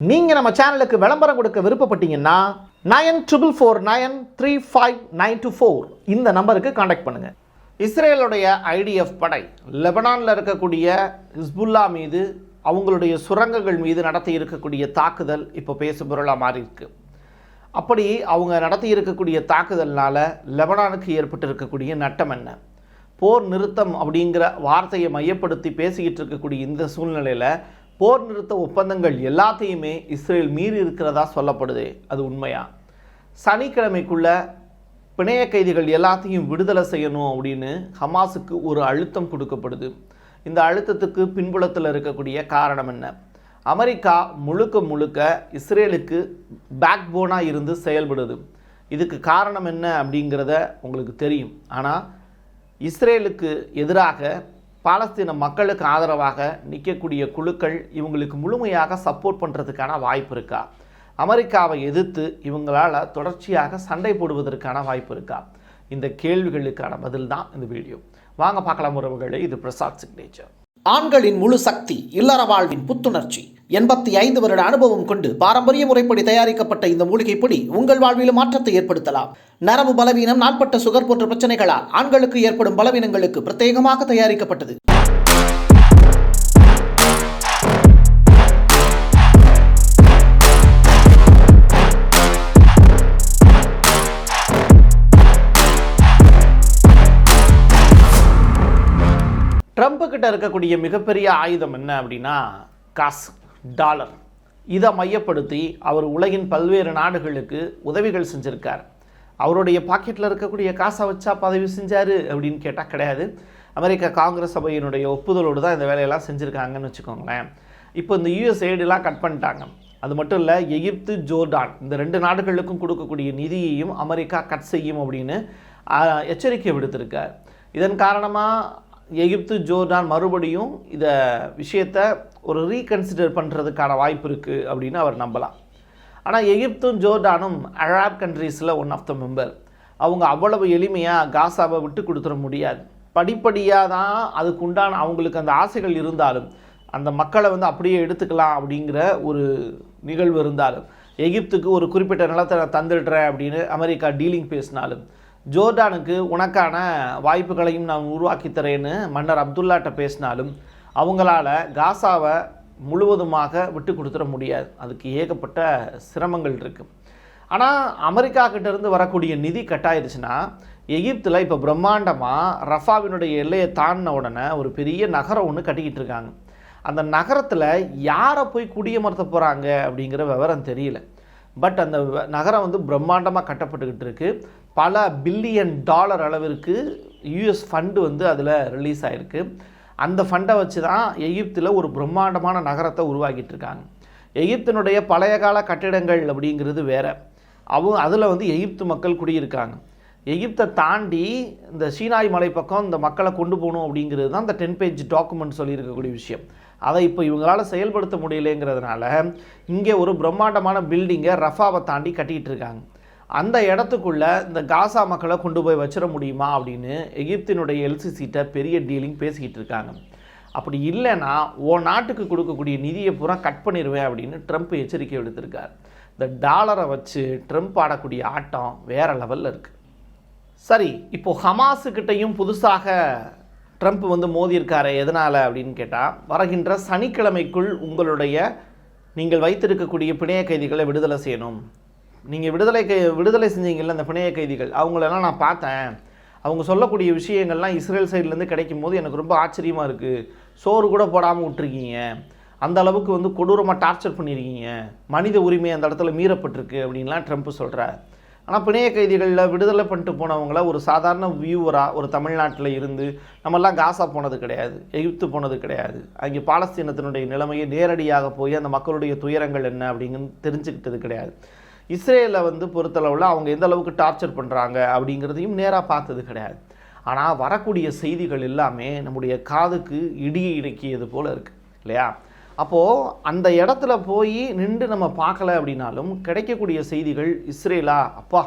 நீங்கள் நம்ம சேனலுக்கு விளம்பரம் கொடுக்க விருப்பப்பட்டீங்கன்னா nine triple four nine three five nine two four இந்த நம்பருக்கு காண்டாக்ட் பண்ணுங்கள் இஸ்ரேலுடைய ஐடிஎஃப் படை லெபனானில் இருக்கக்கூடிய ஹிஸ்புல்லா மீது அவங்களுடைய சுரங்கங்கள் மீது நடத்தி இருக்கக்கூடிய தாக்குதல் இப்போ பேசுபொருளாக மாறி இருக்கு அப்படி அவங்க நடத்தி இருக்கக்கூடிய தாக்குதல்னால லெபனானுக்கு ஏற்பட்டு இருக்கக்கூடிய நட்டம் என்ன? போர் நிறுத்தம் அப்படிங்கிற வார்த்தையை மையப்படுத்தி பேசிக்கிட்டு இருக்கக்கூடிய இந்த சூழ்நிலையில் போர் நிறுத்த ஒப்பந்தங்கள் எல்லாத்தையுமே இஸ்ரேல் மீறி இருக்கிறதா சொல்லப்படுது. அது உண்மையா? சனிக்கிழமைக்குள்ள பிணைய கைதிகள் எல்லாத்தையும் விடுதலை செய்யணும் அப்படின்னு ஹமாஸுக்கு ஒரு அழுத்தம் கொடுக்கப்படுது. இந்த அழுத்தத்துக்கு பின்புலத்தில் இருக்கக்கூடிய காரணம் என்ன? அமெரிக்கா முழுக்க முழுக்க இஸ்ரேலுக்கு பேக் போனாக இருந்து செயல்படுது. இதுக்கு காரணம் என்ன அப்படிங்கிறத உங்களுக்கு தெரியும். ஆனால் இஸ்ரேலுக்கு எதிராக பாலஸ்தீன மக்களுக்கு ஆதரவாக நிற்கக்கூடிய குழுக்கள் இவங்களுக்கு முழுமையாக சப்போர்ட் பண்ணுறதுக்கான வாய்ப்பு இருக்கா? அமெரிக்காவை எதிர்த்து இவங்களால் தொடர்ச்சியாக சண்டை போடுவதற்கான வாய்ப்பு இருக்கா? இந்த கேள்விகளுக்கான பதில் தான் இந்த வீடியோ. வாங்க பார்க்கலாம் உறவுகளே இது பிரசாத் சிக்னேச்சர். ஆண்களின் முழு சக்தி இல்லற வாழ்வின் புத்துணர்ச்சி. எண்பத்தி ஐந்து வருட அனுபவம் கொண்டு பாரம்பரிய முறைப்படி தயாரிக்கப்பட்ட இந்த மூலிகை பொடி உங்கள் வாழ்விலும் மாற்றத்தை ஏற்படுத்தலாம். நரம்பு பலவீனம் நாட்பட்ட சுகர் போன்ற பிரச்சனைகளால் ஆண்களுக்கு ஏற்படும் பலவீனங்களுக்கு பிரத்யேகமாக தயாரிக்கப்பட்டது. ட்ரம்ப்பு கிட்ட இருக்கக்கூடிய மிகப்பெரிய ஆயுதம் என்ன அப்படின்னா காசு. டாலர். இதை மையப்படுத்தி அவர் உலகின் பல்வேறு நாடுகளுக்கு உதவிகள் செஞ்சுருக்கார். அவருடைய பாக்கெட்டில் இருக்கக்கூடிய காசை வச்சா பதவி செஞ்சார் அப்படின்னு கேட்டால் கிடையாது. அமெரிக்க காங்கிரஸ் சபையினுடைய ஒப்புதலோடு தான் இந்த வேலையெல்லாம் செஞ்சுருக்காங்கன்னு வச்சுக்கோங்களேன். இப்போ இந்த யூஎஸ் எய்டெல்லாம் கட் பண்ணிட்டாங்க. அது மட்டும் இல்லை எகிப்து ஜோர்டான் இந்த ரெண்டு நாடுகளுக்கும் கொடுக்கக்கூடிய நிதியையும் அமெரிக்கா கட் செய்யும் அப்படின்னு எச்சரிக்கை விடுத்திருக்கார். இதன் காரணமாக எகிப்து ஜோர்டான் மறுபடியும் இதை விஷயத்தை ஒரு ரீகன்சிடர் பண்ணுறதுக்கான வாய்ப்பு இருக்குது அப்படின்னு அவர் நம்பலாம். ஆனால் எகிப்தும் ஜோர்டானும் அராப் கண்ட்ரீஸில் ஒன் ஆஃப் த மெம்பர் அவங்க அவ்வளவு எளிமையாக காசாவை விட்டு கொடுத்துட முடியாது. படிப்படியாக தான் அதுக்கு உண்டான அவங்களுக்கு அந்த ஆசைகள் இருந்தாலும் அந்த மக்களை வந்து அப்படியே எடுத்துக்கலாம் அப்படிங்கிற ஒரு நிகழ்வு இருந்தாலும் எகிப்துக்கு ஒரு குறிப்பிட்ட நிலத்தை நான் தந்துடுறேன் அப்படின்னு அமெரிக்கா டீலிங் பேசினாலும் ஜோர்டானுக்கு உனக்கான வாய்ப்புகளையும் நான் உருவாக்கி தரேன்னு மன்னர் அப்துல்லாட்ட பேசினாலும் அவங்களால காசாவை முழுவதுமாக விட்டு கொடுத்துட முடியாது. அதுக்கு ஏகப்பட்ட சிரமங்கள் இருக்குது ஆனால் அமெரிக்கா கிட்டேருந்து வரக்கூடிய நிதி கட்டாயிருச்சுன்னா எகிப்தில் இப்போ பிரம்மாண்டமாக ரஃபாவினுடைய எல்லையை தாண்டின உடனே ஒரு பெரிய நகரம் ஒன்று கட்டிக்கிட்டு இருக்காங்க. அந்த நகரத்தில் யாரை போய் குடியமர்த்த போகிறாங்க அப்படிங்கிற விவரம் தெரியல. பட் அந்த வ- நகரம் வந்து பிரம்மாண்டமாக கட்டப்பட்டுக்கிட்டு இருக்கு. பல பில்லியன் டாலர் அளவிற்கு யூஎஸ் ஃபண்டு வந்து அதில் ரிலீஸ் ஆயிருக்கு. அந்த ஃபண்டை வச்சு தான் எகிப்தில் ஒரு பிரம்மாண்டமான நகரத்தை உருவாக்கிட்டு இருக்காங்க எகிப்தினுடைய பழைய கால கட்டிடங்கள் அப்படிங்கிறது வேற. அவங்க அதில் வந்து எகிப்து மக்கள் குடியிருக்காங்க. எகிப்தை தாண்டி இந்த சீனாய் மலை பக்கம் இந்த மக்களை கொண்டு போகணும் அப்படிங்கிறது தான் இந்த டென் பேஜ் டாக்குமெண்ட் சொல்லியிருக்கக்கூடிய விஷயம். அதை இப்போ இவங்களால் செயல்படுத்த முடியலைங்கிறதுனால இங்கே ஒரு பிரம்மாண்டமான பில்டிங்கை ரஃபாவை தாண்டி கட்டிகிட்டு இருக்காங்க அந்த இடத்துக்குள்ளே இந்த காசா மக்களை கொண்டு போய் வச்சிட முடியுமா அப்படின்னு எகிப்தினுடைய எல்சிசிட்ட பெரிய டீலிங் பேசிக்கிட்டு இருக்காங்க. அப்படி இல்லைன்னா ஓ நாட்டுக்கு கொடுக்கக்கூடிய நிதியை பூரா கட் பண்ணிடுவேன் அப்படின்னு ட்ரம்ப் எச்சரிக்கை விடுத்திருக்கார். இந்த டாலரை வச்சு ட்ரம்ப் ஆடக்கூடிய ஆட்டம் வேறு லெவலில் இருக்குது சரி இப்போ ஹமாஸுக்கிட்டையும் புதுசாக ட்ரம்ப் வந்து மோதியிருக்காரு எதனால் அப்படின்னு கேட்டால் வருகின்ற சனிக்கிழமைக்குள் உங்களுடைய நீங்கள் வைத்திருக்கக்கூடிய பிணைய கைதிகளை விடுதலை செய்யணும். நீங்கள் விடுதலை கை விடுதலை செஞ்சீங்கல்ல அந்த பிணைய கைதிகள் அவங்களெல்லாம் நான் பார்த்தேன். அவங்க சொல்லக்கூடிய விஷயங்கள்லாம் இஸ்ரேல் சைட்லேருந்து கிடைக்கும் போது எனக்கு ரொம்ப ஆச்சரியமாக இருக்குது சோறு கூட போடாமல் விட்டுருக்கீங்க. அந்த அளவுக்கு வந்து கொடூரமாக டார்ச்சர் பண்ணியிருக்கீங்க மனித உரிமை அந்த இடத்துல மீறப்பட்டிருக்கு அப்படின்லாம் ட்ரம்ப் சொல்கிறார் ஆனால் பிணைய கைதிகளில் விடுதலை பண்ணிட்டு போனவங்கள ஒரு சாதாரண வியூவராக ஒரு தமிழ்நாட்டில் இருந்து நம்மெல்லாம் காசா போனது கிடையாது. எகிப்து போனது கிடையாது. அங்கே பாலஸ்தீனத்தினுடைய நிலைமையை நேரடியாக போய் அந்த மக்களுடைய துயரங்கள் என்ன அப்படிங்கன்னு தெரிஞ்சுக்கிட்டது கிடையாது. இஸ்ரேலை வந்து பொறுத்தளவில் அவங்க எந்த அளவுக்கு டார்ச்சர் பண்ணுறாங்க அப்படிங்கிறதையும் நேராக பார்த்தது கிடையாது. ஆனால் வரக்கூடிய செய்திகள் எல்லாமே நம்முடைய காதுக்கு இடியை இறக்கியது போல் இருக்குது இல்லையா? அப்போது அந்த இடத்துல போய் நின்று நம்ம பார்க்கல அப்படின்னாலும் கிடைக்கக்கூடிய செய்திகள் இஸ்ரேலா அப்பா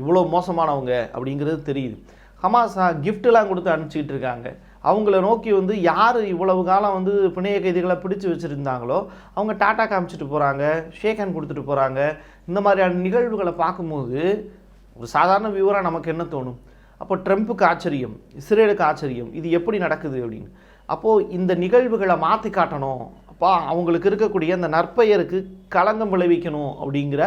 இவ்வளோ மோசமானவங்க அப்படிங்கிறது தெரியுது. ஹமாஸா கிஃப்ட்லாம் கொடுத்து அனுப்பிச்சிக்கிட்டு இருக்காங்க. அவங்கள நோக்கி வந்து யார் இவ்வளவு காலம் வந்து பிணைய கைதிகளை பிடிச்சு வச்சுருந்தாங்களோ அவங்க டாட்டா காமிச்சிட்டு போகிறாங்க ஷேக் ஹேண்ட் கொடுத்துட்டு போகிறாங்க இந்த மாதிரியான நிகழ்வுகளை பார்க்கும்போது ஒரு சாதாரண வியூவராக நமக்கு என்ன தோணும்? அப்போ ட்ரம்ப்புக்கு ஆச்சரியம் இஸ்ரேலுக்கு ஆச்சரியம் இது எப்படி நடக்குது அப்படின்னு. அப்போது இந்த நிகழ்வுகளை மாற்றி காட்டணும். அப்போ அவங்களுக்கு இருக்கக்கூடிய அந்த நற்பெயருக்கு களங்கம் விளைவிக்கணும் அப்படிங்கிற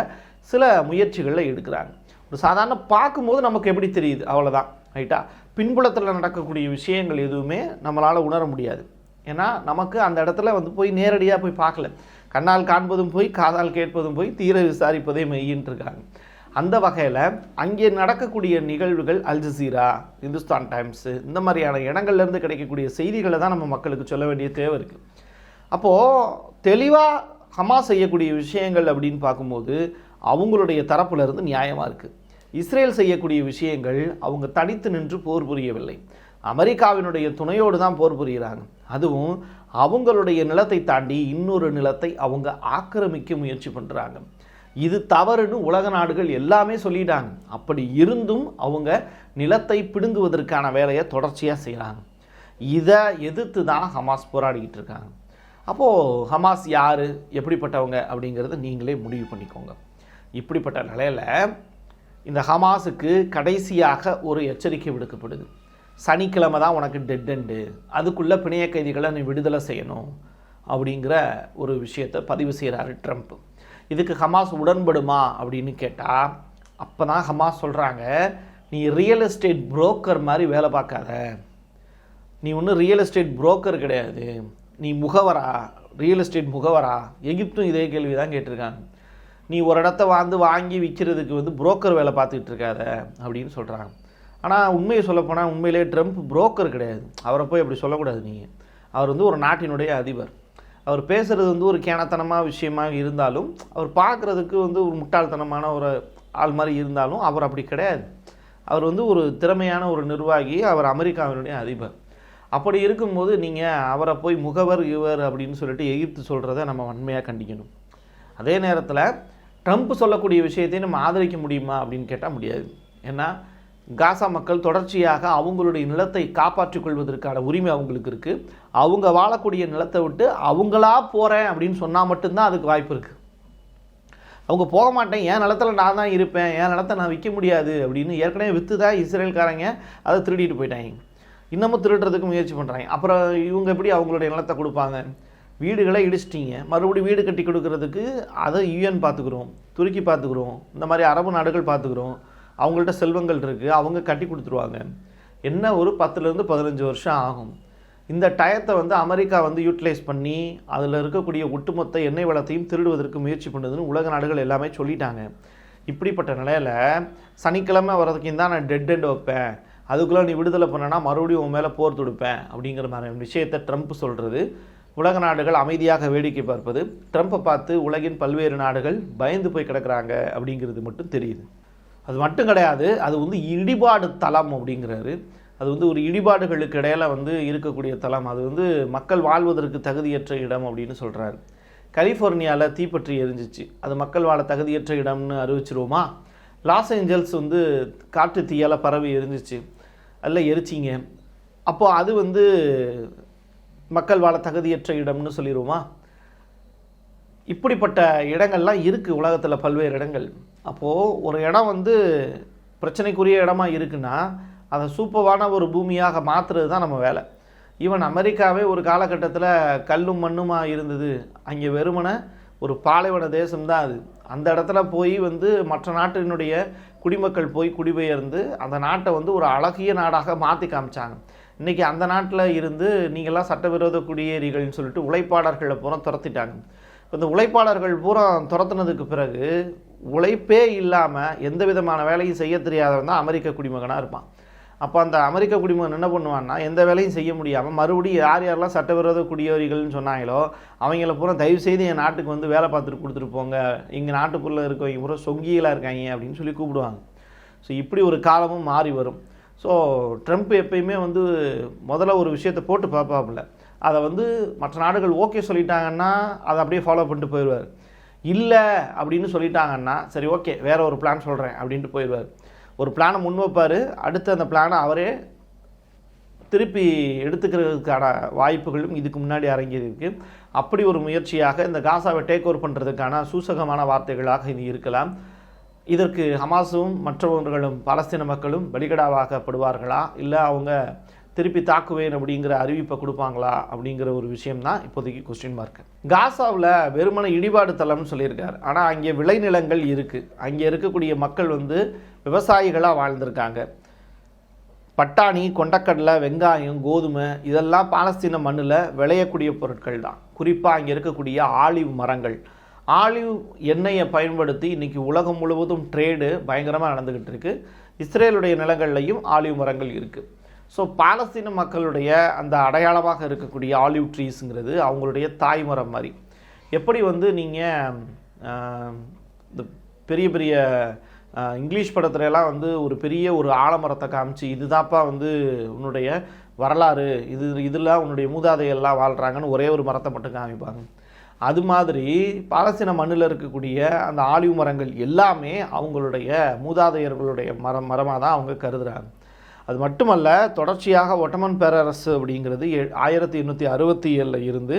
சில முயற்சிகளில் எடுக்கிறாங்க ஒரு சாதாரண பார்க்கும்போது நமக்கு எப்படி தெரியுது? அவ்வளோதான் ரைட்டா? பின்புலத்தில் நடக்கக்கூடிய விஷயங்கள் எதுவுமே நம்மளால் உணர முடியாது. ஏன்னா நமக்கு அந்த இடத்துல வந்து போய் நேரடியாக போய் பார்க்கல. கண்ணால் காண்பதும் போய் காதால் கேட்பதும் போய் தீர விசாரிப்பதே மெய்யின்னு இருக்காங்க அந்த வகையில் அங்கே நடக்கக்கூடிய நிகழ்வுகள் அல் ஜசீரா இந்துஸ்தான் டைம்ஸு இந்த மாதிரியான இடங்கள்லேருந்து கிடைக்கக்கூடிய செய்திகளை தான் நம்ம மக்களுக்கு சொல்ல வேண்டிய தேவை இருக்குது அப்போது தெளிவாக ஹமா செய்யக்கூடிய விஷயங்கள் அப்படின்னு பார்க்கும்போது அவங்களுடைய தரப்புலேருந்து நியாயமாக இருக்குது இஸ்ரேல் செய்யக்கூடிய விஷயங்கள் அவங்க தனித்து நின்று போர் புரியவில்லை. அமெரிக்காவினுடைய துணையோடு தான் போர் புரிகிறாங்க. அதுவும் அவங்களுடைய நிலத்தை தாண்டி இன்னொரு நிலத்தை அவங்க ஆக்கிரமிக்க முயற்சி பண்ணுறாங்க இது தவறுன்னு உலக நாடுகள் எல்லாமே சொல்லிட்டாங்க. அப்படி இருந்தும் அவங்க நிலத்தை பிடுங்குவதற்கான வேலையை தொடர்ச்சியாக செய்கிறாங்க இதை எதிர்த்து தான் ஹமாஸ் போராடிக்கிட்டு இருக்காங்க. அப்போது ஹமாஸ் யார்? எப்படிப்பட்டவங்க? அப்படிங்கிறத நீங்களே முடிவு பண்ணிக்கோங்க. இப்படிப்பட்ட நிலையில் இந்த ஹமாஸுக்கு கடைசியாக ஒரு எச்சரிக்கை விடுக்கப்படுது. சனிக்கிழமை தான் உனக்கு டெட் எண்டு அதுக்குள்ளே பிணைய கைதிகளை நீ விடுதலை செய்யணும் அப்படிங்கிற ஒரு விஷயத்தை பதிவு செய்கிறாரு ட்ரம்ப். இதுக்கு ஹமாஸ் உடன்படுமா அப்படின்னு கேட்டால் அப்போ தான் ஹமாஸ் சொல்கிறாங்க நீ ரியல் எஸ்டேட் புரோக்கர் மாதிரி வேலை பார்க்காத. நீ ஒன்றும் ரியல் எஸ்டேட் புரோக்கர் கிடையாது. நீ முகவரா? Real estate முகவரா? எகிப்தும் இதே கேள்வி தான் கேட்டிருக்காங்க. நீ ஒரு இடத்த வந்து வாங்கி விற்கிறதுக்கு வந்து புரோக்கர் வேலை பார்த்துக்கிட்டு இருக்காத அப்படின்னு சொல்கிறாங்க ஆனால் உண்மையை சொல்லப்போனால் உண்மையிலே ட்ரம்ப் புரோக்கர் கிடையாது. அவரை போய் அப்படி சொல்லக்கூடாது நீங்கள் அவர் வந்து ஒரு நாட்டினுடைய அதிபர். அவர் பேசுகிறது வந்து ஒரு கேனத்தனமாக விஷயமாக இருந்தாலும் அவர் பார்க்குறதுக்கு வந்து ஒரு முட்டாள்தனமான ஒரு ஆள் மாதிரி இருந்தாலும் அவர் அப்படி கிடையாது. அவர் வந்து ஒரு திறமையான ஒரு நிர்வாகி அவர் அமெரிக்காவினுடைய அதிபர். அப்படி இருக்கும்போது நீங்கள் அவரை போய் முகவர் இவர் அப்படின்னு சொல்லிட்டு எகிப்து சொல்கிறத நம்ம வன்மையாக கண்டிக்கணும். அதே நேரத்தில் ட்ரம்ப் சொல்லக்கூடிய விஷயத்தை நம்ம ஆதரிக்க முடியுமா அப்படின்னு கேட்டால் முடியாது. ஏன்னா காசா மக்கள் தொடர்ச்சியாக அவங்களுடைய நிலத்தை காப்பாற்றிக் கொள்வதற்கான உரிமை அவங்களுக்கு இருக்குது அவங்க வாழக்கூடிய நிலத்தை விட்டு அவங்களா போகிறேன் அப்படின்னு சொன்னால் மட்டும்தான் அதுக்கு வாய்ப்பு இருக்குது அவங்க போக மாட்டேன். என் நிலத்துல நான் தான் இருப்பேன். என் நிலத்தை நான் விற்க முடியாது அப்படின்னு ஏற்கனவே விற்று தான் இஸ்ரேல்காரங்க அதை திருடிட்டு போயிட்டாங்க. இன்னமும் திருடுறதுக்கு முயற்சி பண்ணுறாங்க அப்புறம் இவங்க எப்படி அவங்களுடைய நிலத்தை கொடுப்பாங்க? வீடுகளை இடிச்சிட்டிங்க. மறுபடியும் வீடு கட்டி கொடுக்கறதுக்கு அதை யூஎன் பார்த்துக்குறோம் துருக்கி பார்த்துக்குறோம் இந்த மாதிரி அரபு நாடுகள் பார்த்துக்குறோம். அவங்கள்ட்ட செல்வங்கள் இருக்குது அவங்க கட்டி கொடுத்துருவாங்க. என்ன ஒரு பத்துலேருந்து பதினஞ்சு வருஷம் ஆகும். இந்த டயத்தை வந்து அமெரிக்கா வந்து யூட்டிலைஸ் பண்ணி அதில் இருக்கக்கூடிய ஒட்டுமொத்த எண்ணெய் வளத்தையும் திருடுவதற்கு முயற்சி பண்ணுதுன்னு உலக நாடுகள் எல்லாமே சொல்லிட்டாங்க. இப்படிப்பட்ட நிலையில் சனிக்கிழமை வரதுக்கு தான் நான் டெட் எண்ட் வைப்பேன் அதுக்குள்ளே நீ விடுதலை பண்ணனா மறுபடியும் உன் மேலே போர் தொடுப்பேன் அப்படிங்கிற மாதிரி விஷயத்தை ட்ரம்ப் சொல்கிறது உலக நாடுகள் அமைதியாக வேடிக்கை பார்ப்பது. ட்ரம்ப்பை பார்த்து உலகின் பல்வேறு நாடுகள் பயந்து போய் கிடக்கிறாங்க அப்படிங்கிறது மட்டும் தெரியுது. அது மட்டும் கிடையாது அது வந்து இடிபாடு தளம் அப்படிங்கிறாரு. அது வந்து ஒரு இடிபாடுகளுக்கு இடையில வந்து இருக்கக்கூடிய தளம். அது வந்து மக்கள் வாழ்வதற்கு தகுதியற்ற இடம் அப்படின்னு சொல்கிறாரு கலிஃபோர்னியாவில் தீப்பற்றி எரிஞ்சிச்சு. அது மக்கள் வாழ தகுதியற்ற இடம்னு அறிவிச்சிருவோமா? லாஸ் ஏஞ்சல்ஸ் வந்து காற்று தீயால் பரவி எரிஞ்சிச்சு. அதில் எரிச்சிங்க. அப்போது அது வந்து மக்கள் வாழ தகுதியற்ற இடம்னு சொல்லிடுவோமா இப்படிப்பட்ட இடங்கள்லாம் இருக்குது உலகத்தில் பல்வேறு இடங்கள். அப்போது ஒரு இடம் வந்து பிரச்சனைக்குரிய இடமா இருக்குன்னா அதை சூப்பவான ஒரு பூமியாக மாற்றுறது தான் நம்ம வேலை. ஈவன் அமெரிக்காவே ஒரு காலகட்டத்தில் கல்லும் மண்ணுமா இருந்தது. அங்கே வெறுமனை ஒரு பாலைவன தேசம்தான் அது. அந்த இடத்துல போய் வந்து மற்ற நாட்டினுடைய குடிமக்கள் போய் குடிபெயர்ந்து அந்த நாட்டை வந்து ஒரு அழகிய நாடாக மாற்றி காமிச்சாங்க. இன்றைக்கி அந்த நாட்டில் இருந்து நீங்கள்லாம் சட்டவிரோத குடியேறிகள்னு சொல்லிட்டு உழைப்பாளர்களை பூரா துரத்திட்டாங்க. இப்போ இந்த உழைப்பாளர்கள் பூரா துரத்துனதுக்கு பிறகு உழைப்பே இல்லாமல் எந்த விதமான வேலையும் செய்ய தெரியாதவன் தான் அமெரிக்க குடிமகனாக இருப்பான். அப்போ அந்த அமெரிக்க குடிமகன் என்ன பண்ணுவான்னா எந்த வேலையும் செய்ய முடியாமல் மறுபடியும் யார் யாரெல்லாம் சட்டவிரோத குடியேறிகள்னு சொன்னாங்களோ அவங்கள பூரா தயவு செய்து என் நாட்டுக்கு வந்து வேலை பார்த்துட்டு கொடுத்துட்டு போங்க. எங்கள் நாட்டுக்குள்ளே இருக்கவங்க பூரா சொங்கியலாக இருக்காங்க அப்படின்னு சொல்லி கூப்பிடுவாங்க. ஸோ இப்படி ஒரு காலமும் மாறி வரும். ஸோ ட்ரம்ப் எப்பயுமே வந்து முதல்ல ஒரு விஷயத்தை போட்டு பார்ப்பாப்புல. அதை வந்து மற்ற நாடுகள் ஓகே சொல்லிட்டாங்கன்னா அதை அப்படியே ஃபாலோ பண்ணிட்டு போயிடுவார். இல்லை அப்படின்னு சொல்லிட்டாங்கன்னா சரி ஓகே வேற ஒரு பிளான் சொல்கிறேன் அப்படின்ட்டு போயிடுவார். ஒரு பிளானை முன் வைப்பார். அடுத்து அந்த பிளானை அவரே திருப்பி எடுத்துக்கிறதுக்கான வாய்ப்புகளும் இதுக்கு முன்னாடி அரங்கியிருக்கு அப்படி ஒரு முயற்சியாக இந்த காசாவை டேக் ஓவர் பண்ணுறதுக்கான சூசகமான வார்த்தைகளாக இது இருக்கலாம். இதற்கு ஹமாஸும் மற்றவர்களும் பாலஸ்தீன மக்களும் பலிகடாவாக்கப்படுவார்களா? இல்லை அவங்க திருப்பி தாக்குவேன் அப்படிங்கிற அறிவிப்பை கொடுப்பாங்களா? அப்படிங்கிற ஒரு விஷயம் தான் இப்போதைக்கு கொஸ்டின் மார்க் காசாவில் வெறுமன இடிபாடு தளம்னு சொல்லியிருக்கார். ஆனால் அங்கே விளைநிலங்கள் இருக்குது அங்கே இருக்கக்கூடிய மக்கள் வந்து விவசாயிகளாக வாழ்ந்திருக்காங்க. பட்டாணி கொண்டக்கடலை வெங்காயம் கோதுமை இதெல்லாம் பாலஸ்தீன மண்ணில் விளையக்கூடிய பொருட்கள் தான் குறிப்பாக அங்கே இருக்கக்கூடிய ஆலிவ் மரங்கள். ஆலிவ் எண்ணெயை பயன்படுத்தி இன்றைக்கி உலகம் முழுவதும் ட்ரேடு பயங்கரமாக நடந்துக்கிட்டு இருக்குது இஸ்ரேலுடைய நிலங்கள்லையும் ஆலிவ் மரங்கள் இருக்குது ஸோ பாலஸ்தீன மக்களுடைய அந்த அடையாளமாக இருக்கக்கூடிய ஆலிவ் ட்ரீஸுங்கிறது அவங்களுடைய தாய்மரம் மாதிரி. எப்படி வந்து நீங்கள் இந்த பெரிய பெரிய இங்கிலீஷ் படத்துலலாம் வந்து ஒரு பெரிய ஒரு ஆலமரத்தை காமிச்சு இதுதான்ப்பா வந்து உன்னுடைய வரலாறு இது இதெல்லாம் உன்னுடைய மூதாதையெல்லாம் வாழ்கிறாங்கன்னு ஒரே ஒரு மரத்தை மட்டும் காமிப்பாங்க. அது மாதிரி பாலஸ்தீன மண்ணில் இருக்கக்கூடிய அந்த ஆலிவ் மரங்கள் எல்லாமே அவங்களுடைய மூதாதையர்களுடைய மரம் மரமாக தான் அவங்க கருதுகிறாங்க அது மட்டுமல்ல தொடர்ச்சியாக ஒட்டமன் பேரரசு அப்படிங்கிறது எ- ஆயிரத்தி எண்ணூற்றி அறுபத்தி ஏழில் இருந்து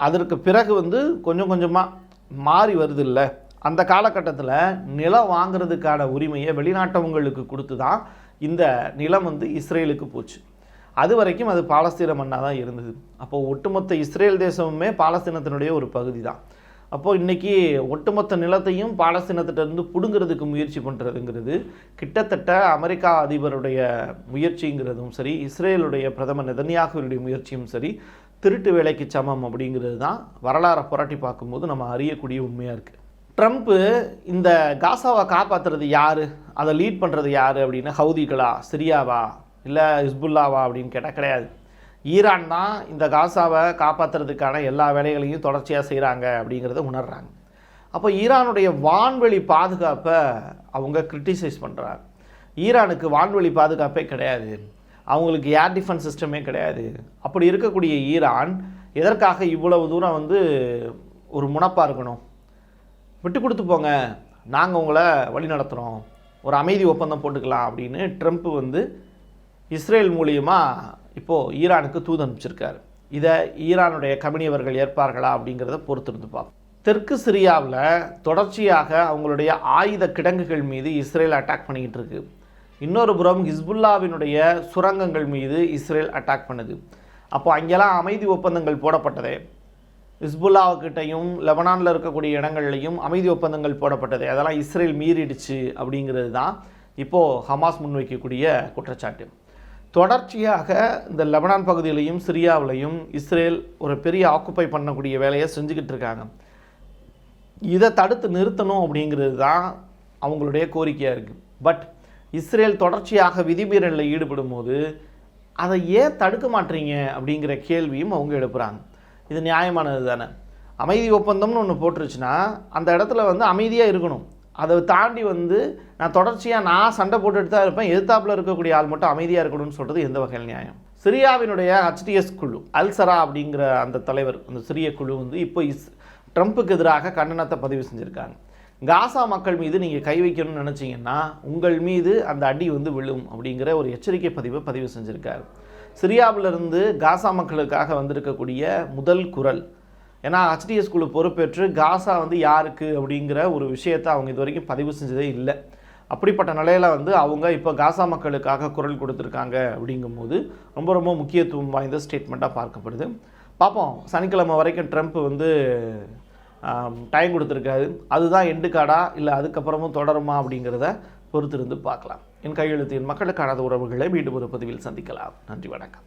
அதற்கு பிறகு வந்து கொஞ்சம் கொஞ்சமாக மாறி வருது இல்லை அந்த காலகட்டத்தில் நிலம் வாங்குறதுக்கான உரிமையை வெளிநாட்டவங்களுக்கு கொடுத்து தான் இந்த நிலம் வந்து இஸ்ரேலுக்கு போச்சு. அது வரைக்கும் அது பாலஸ்தீன மண்ணாக தான் இருந்தது. அப்போது ஒட்டுமொத்த இஸ்ரேல் தேசமுமே பாலஸ்தீனத்தினுடைய ஒரு பகுதி தான் அப்போது இன்றைக்கி ஒட்டுமொத்த நிலத்தையும் பாலஸ்தீனத்திட்டருந்து பிடுங்கிறதுக்கு முயற்சி பண்ணுறதுங்கிறது கிட்டத்தட்ட அமெரிக்கா அதிபருடைய முயற்சிங்கிறதும் சரி இஸ்ரேலுடைய பிரதமர் நெதன்யாகுவினுடைய முயற்சியும் சரி திருட்டு வேலைக்கு சமம் அப்படிங்கிறது தான் வரலாறை புரட்டி பார்க்கும்போது நம்ம அறியக்கூடிய உண்மையாக இருக்குது ட்ரம்ப்பு இந்த காசாவை காப்பாற்றுறது யார்? அதை லீட் பண்ணுறது யார் அப்படின்னா ஹவுதிகளா சிரியாவா இல்லை ஹிஸ்புல்லாவா அப்படின்னு கேட்டால் கிடையாது. ஈரான் தான் இந்த காசாவை காப்பாற்றுறதுக்கான எல்லா வேலைகளையும் தொடர்ச்சியாக செய்கிறாங்க அப்படிங்கிறத உணர்கிறாங்க அப்போ ஈரானுடைய வான்வெளி பாதுகாப்பை அவங்க கிரிட்டிசைஸ் பண்ணுறாங்க ஈரானுக்கு வான்வெளி பாதுகாப்பே கிடையாது. அவங்களுக்கு ஏர் டிஃபென்ஸ் சிஸ்டமே கிடையாது. அப்படி இருக்கக்கூடிய ஈரான் எதற்காக இவ்வளவு தூரம் வந்து ஒரு முனப்பாக இருக்கணும்? விட்டு கொடுத்து போங்க. நாங்கள் உங்களை வழி நடத்துகிறோம் ஒரு அமைதி ஒப்பந்தம் போட்டுக்கலாம் அப்படின்னு ட்ரம்ப் வந்து இஸ்ரேல் மூலியமாக இப்போது ஈரானுக்கு தூது அனுப்பிச்சிருக்காரு. இதை ஈரானுடைய கமினியவர்கள் ஏற்பார்களா அப்படிங்கிறத பொறுத்திருந்து பார்ப்போம். தெற்கு சிரியாவில் தொடர்ச்சியாக அவங்களுடைய ஆயுத கிடங்குகள் மீது இஸ்ரேல் அட்டாக் பண்ணிக்கிட்டு இருக்கு. இன்னொரு புறம் ஹிஸ்புல்லாவினுடைய சுரங்கங்கள் மீது இஸ்ரேல் அட்டாக் பண்ணுது. அப்போ அங்கெல்லாம் அமைதி ஒப்பந்தங்கள் போடப்பட்டதே. ஹிஸ்புல்லாவுக்கிட்டையும் லெபனானில் இருக்கக்கூடிய இடங்கள்லையும் அமைதி ஒப்பந்தங்கள் போடப்பட்டது. அதெல்லாம் இஸ்ரேல் மீறிடுச்சு அப்படிங்கிறது தான் இப்போது ஹமாஸ் முன்வைக்கக்கூடிய குற்றச்சாட்டு. தொடர்ச்சியாக இந்த லெபனான் பகுதியிலையும் சிரியாவிலையும் இஸ்ரேல் ஒரு பெரிய ஆக்குப்பை பண்ணக்கூடிய வேலையை செஞ்சுக்கிட்டு இருக்காங்க. இதை தடுத்து நிறுத்தணும் அப்படிங்கிறது தான் அவங்களுடைய கோரிக்கையாக இருக்குது பட் இஸ்ரேல் தொடர்ச்சியாக விதிமீறலில் ஈடுபடும் போது அதை ஏன் தடுக்க மாட்டீங்க அப்படிங்கிற கேள்வியும் அவங்க எழுப்புகிறாங்க இது நியாயமானது தானே? அமைதி ஒப்பந்தம்னு ஒன்று போட்டுருச்சுன்னா அந்த இடத்துல வந்து அமைதியாக இருக்கணும். அதை தாண்டி வந்து நான் தொடர்ச்சியாக நான் சண்டை போட்டுட்டு தான் இருப்பேன். எதிர்த்தாப்பில் இருக்கக்கூடிய ஆள் மட்டும் அமைதியாக இருக்கணும்னு சொல்கிறது எந்த வகையில் நியாயம்? சிரியாவினுடைய ஹச்டிஎஸ் குழு அல்சரா அப்படிங்கிற அந்த தலைவர் அந்த சிறிய குழு வந்து இப்போ இஸ் ட்ரம்ப்புக்கு எதிராக கண்டனத்தை பதிவு செஞ்சுருக்காங்க. காசா மக்கள் மீது நீங்கள் கை வைக்கணும்னு நினச்சிங்கன்னா உங்கள் மீது அந்த அடி வந்து விழும் அப்படிங்கிற ஒரு எச்சரிக்கை பதிவை பதிவு செஞ்சுருக்காரு. சிரியாவிலிருந்து காசா மக்களுக்காக வந்திருக்கக்கூடிய முதல் குரல் ஏன்னா ஹச்டிஎஸ் குழு பொறுப்பேற்று காசா வந்து யாருக்கு அப்படிங்கிற ஒரு விஷயத்தை அவங்க இது வரைக்கும் பதிவு செஞ்சதே இல்லை. அப்படிப்பட்ட நிலையில் வந்து அவங்க இப்போ காசா மக்களுக்காக குரல் கொடுத்துருக்காங்க அப்படிங்கும்போது ரொம்ப ரொம்ப முக்கியத்துவம் வாய்ந்த ஸ்டேட்மெண்ட்டாக பார்க்கப்படுது. பார்ப்போம். சனிக்கிழமை வரைக்கும் ட்ரம்ப் வந்து டைம் கொடுத்துருக்காரு. அதுதான் எண்டு காடா இல்லை அதுக்கப்புறமும் தொடருமா அப்படிங்கிறத பொறுத்திருந்து பார்க்கலாம். என் கையெழுத்து என் மக்களுக்கான உறவுகளை மீண்டும் ஒரு பதிவில் சந்திக்கலாம். நன்றி வணக்கம்.